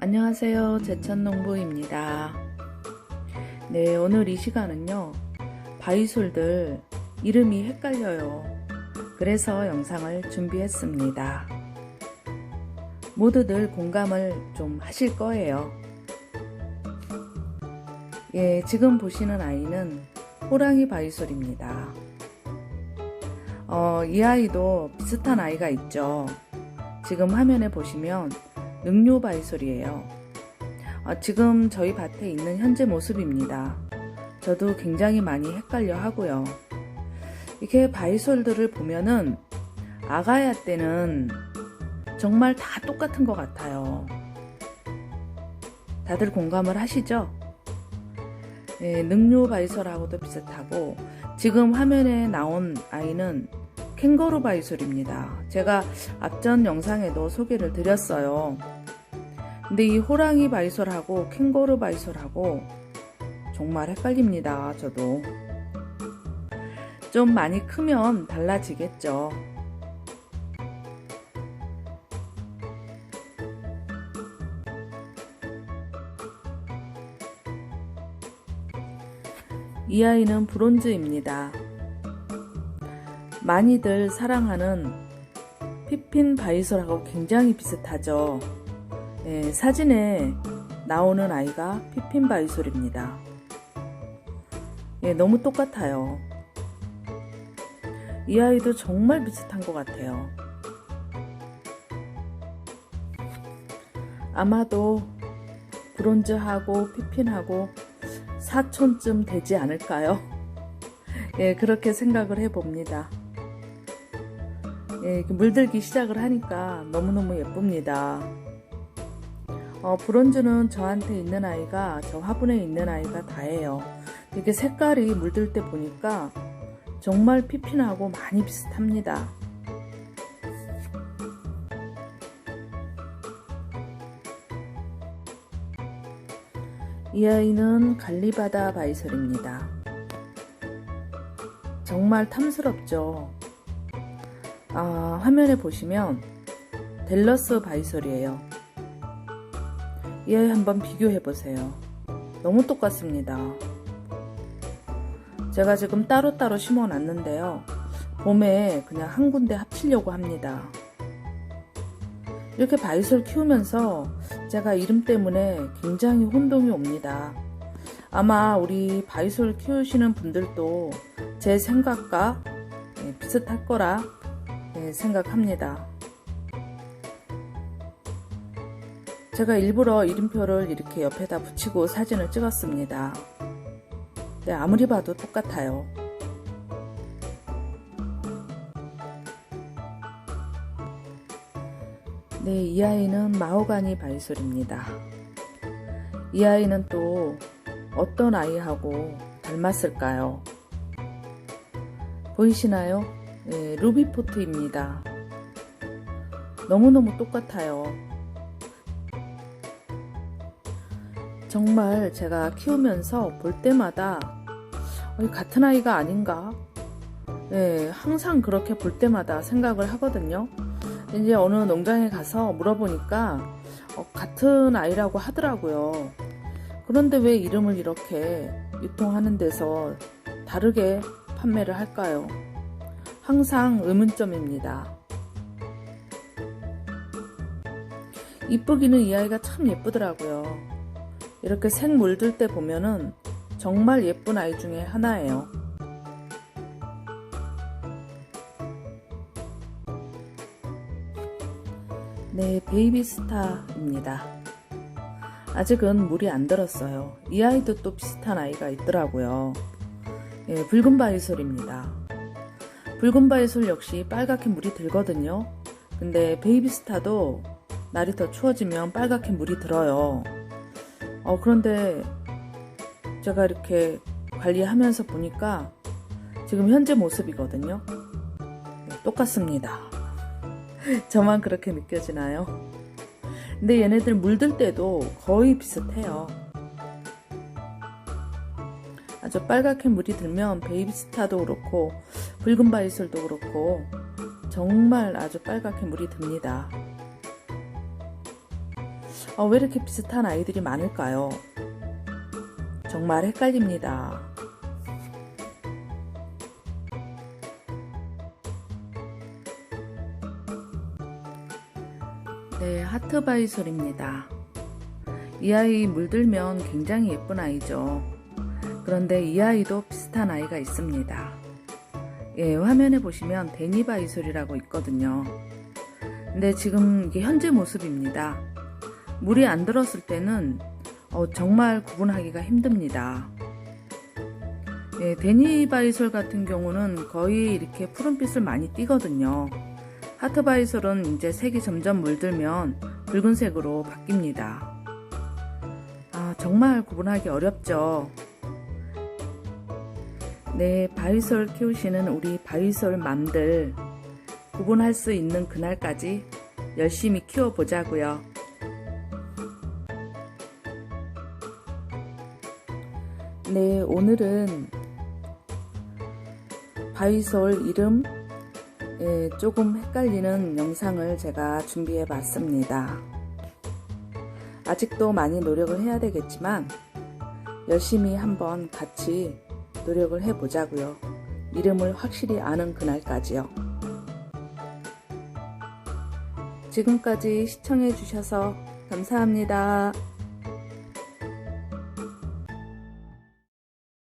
안녕하세요. 제천농부입니다. 네, 오늘 이 시간은요, 바이솔들 이름이 헷갈려요. 그래서 영상을 준비했습니다. 모두들 공감을 좀 하실 거예요. 예, 지금 보시는 아이는 호랑이 바이솔입니다. 어, 이 아이도 비슷한 아이가 있죠. 지금 화면에 보시면 능료 바이솔이에요. 어, 지금 저희 밭에 있는 현재 모습입니다. 저도 굉장히 많이 헷갈려 하고요. 이렇게 바이솔들을 보면은 아가야 때는 정말 다 똑같은 것 같아요. 다들 공감을 하시죠? 네, 능료 바이솔하고도 비슷하고 지금 화면에 나온 아이는 캥거루 바이솔입니다. 제가 앞전 영상에도 소개를 드렸어요. 근데 이 호랑이 바이솔하고 캥거루 바이솔하고 정말 헷갈립니다. 저도. 좀 많이 크면 달라지겠죠. 이 아이는 브론즈입니다. 많이들 사랑하는 피핀 바이솔하고 굉장히 비슷하죠. 네, 사진에 나오는 아이가 피핀 바이솔입니다. 예, 너무 똑같아요. 이 아이도 정말 비슷한 것 같아요. 아마도 브론즈하고 피핀하고 사촌쯤 되지 않을까요? 예, 그렇게 생각을 해봅니다. 예, 물들기 시작을 하니까 너무너무 예쁩니다. 어, 브론즈는 저한테 있는 아이가 저 화분에 있는 아이가 다예요. 이게 색깔이 물들 때 보니까 정말 피핀하고 많이 비슷합니다. 이 아이는 갈리바다 바이솔입니다. 정말 탐스럽죠? 아, 화면에 보시면 델러스 바이솔이에요. 이 아이 한번 비교해 보세요. 너무 똑같습니다. 제가 지금 따로따로 심어 놨는데요. 봄에 그냥 한 군데 합치려고 합니다. 이렇게 바이솔 키우면서 제가 이름 때문에 굉장히 혼동이 옵니다. 아마 우리 바이솔 키우시는 분들도 제 생각과 비슷할 거라 생각합니다. 제가 일부러 이름표를 이렇게 옆에다 붙이고 사진을 찍었습니다. 네, 아무리 봐도 똑같아요. 네, 이 아이는 마호가니 바이솔입니다. 이 아이는 또 어떤 아이하고 닮았을까요? 보이시나요? 네, 루비포트입니다. 너무너무 똑같아요. 정말 제가 키우면서 볼 때마다 같은 아이가 아닌가? 네, 항상 그렇게 볼 때마다 생각을 하거든요. 이제 어느 농장에 가서 물어보니까 어, 같은 아이라고 하더라고요. 그런데 왜 이름을 이렇게 유통하는 데서 다르게 판매를 할까요? 항상 의문점입니다. 이쁘기는 이 아이가 참 예쁘더라고요. 이렇게 색 물들 때 보면은 정말 예쁜 아이 중에 하나예요. 네, 베이비스타입니다. 아직은 물이 안 들었어요. 이 아이도 또 비슷한 아이가 있더라고요. 예, 붉은 바이솔입니다. 붉은 바이솔 역시 빨갛게 물이 들거든요. 근데 베이비스타도 날이 더 추워지면 빨갛게 물이 들어요. 어, 그런데 제가 이렇게 관리하면서 보니까 지금 현재 모습이거든요. 네, 똑같습니다. 저만 그렇게 느껴지나요? 근데 얘네들 물들 때도 거의 비슷해요. 아주 빨갛게 물이 들면 베이비스타도 그렇고 붉은 바이솔도 그렇고 정말 아주 빨갛게 물이 듭니다. 어, 왜 이렇게 비슷한 아이들이 많을까요? 정말 헷갈립니다. 네, 하트바이솔입니다. 이 아이 물들면 굉장히 예쁜 아이죠. 그런데 이 아이도 비슷한 아이가 있습니다. 예, 화면에 보시면 데니바이솔이라고 있거든요. 근데 지금 이게 현재 모습입니다. 물이 안 들었을 때는 어, 정말 구분하기가 힘듭니다. 예, 데니바이솔 같은 경우는 거의 이렇게 푸른빛을 많이 띠거든요. 하트바이솔은 이제 색이 점점 물들면 붉은색으로 바뀝니다. 아, 정말 구분하기 어렵죠. 네, 바이솔 키우시는 우리 바이솔 맘들 구분할 수 있는 그날까지 열심히 키워보자고요. 네, 오늘은 바이솔 이름 예, 조금 헷갈리는 영상을 제가 준비해 봤습니다. 아직도 많이 노력을 해야 되겠지만 열심히 한번 같이 노력을 해 보자고요. 이름을 확실히 아는 그날까지요. 지금까지 시청해 주셔서 감사합니다.